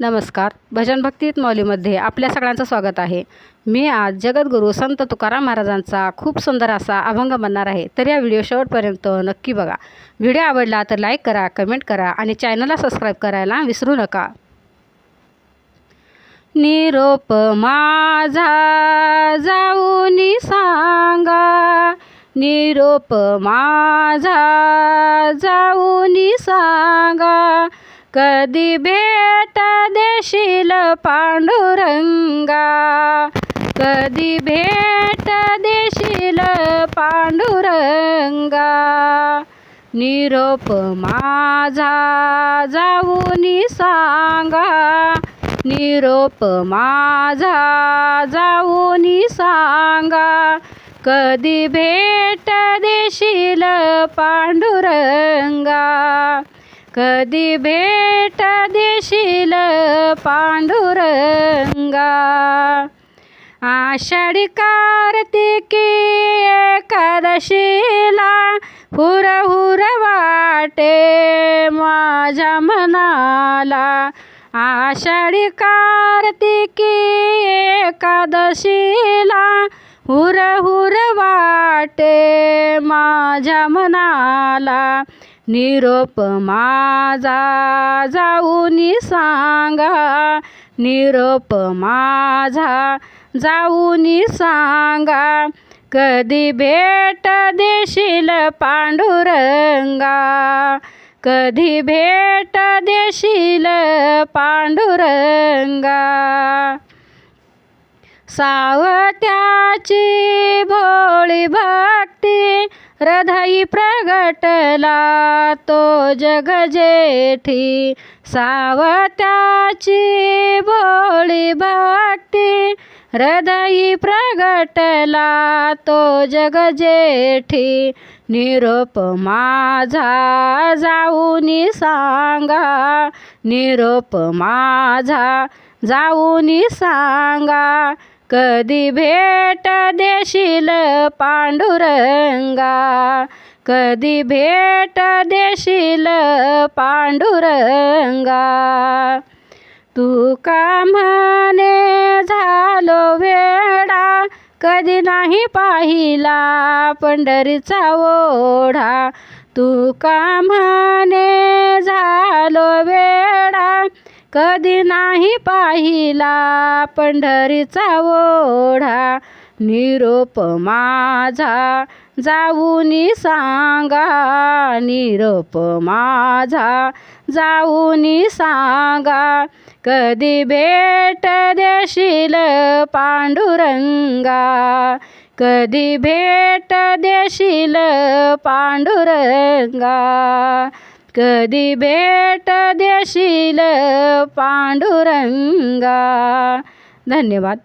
नमस्कार. भजन भक्तीत मौलीमध्ये आपल्या सगळ्यांचं स्वागत आहे. मी आज जगद्गुरू संत तुकाराम महाराजांचा खूप सुंदर असा अभंग म्हणणार आहे. तर या व्हिडिओ शेवटपर्यंत नक्की बघा. व्हिडिओ आवडला तर लाईक करा कमेंट करा आणि चॅनलला सबस्क्राईब करायला विसरू नका. निरोप माझा जाऊनी सांगा. निरोप माझा जाऊनी सांगा. कधी भेट देशील पांडुरंगा? कधी भेट देशील पांडुरंगा? निरोप माझा जाऊनी सांगा. निरोप माझा जाऊनी सांगा. कधी भेट देशील पांडुरंगा? कधी भेट देशील पांडुरंगा? आषाढी कार्तिकी एकादशीला हुर हुर वाटे माझ्या मनाला. आषाढी कार्तिकी एकादशीला हुर हुर वाटे माझ्या मनाला. निरोप माझा जाऊनी सांगा. निरोप माझा जाऊनी सांगा. कधी भेट देशील पांडुरंगा? कधी भेट देशील पांडुरंगा? सावत्याची भोळी भा हृदयी प्रगटला तो जग जेठी सावत्याची भोळी भक्ती हृदयी प्रगटला तो जग जेठी निरोप माझा जाऊनी सांगा. निरोप माझा जाऊनी सांगा. कधी भेट देशील पांडुरंगा? कधी भेट देशील पांडुरंगा? तू का म्हणे झालो वेडा कधी नाही पाहिला पंढरीचा ओढा. तू का म्हणे कधी नाही पाहिला पंढरीचा ओढा. निरोप माझा जाऊनी सांगा. निरोप माझा जाऊनी सांगा. कधी भेट देशील पांडुरंगा? कधी भेट देशील पांडुरंगा? कधी भेट देशील पांडुरंगा? धन्यवाद.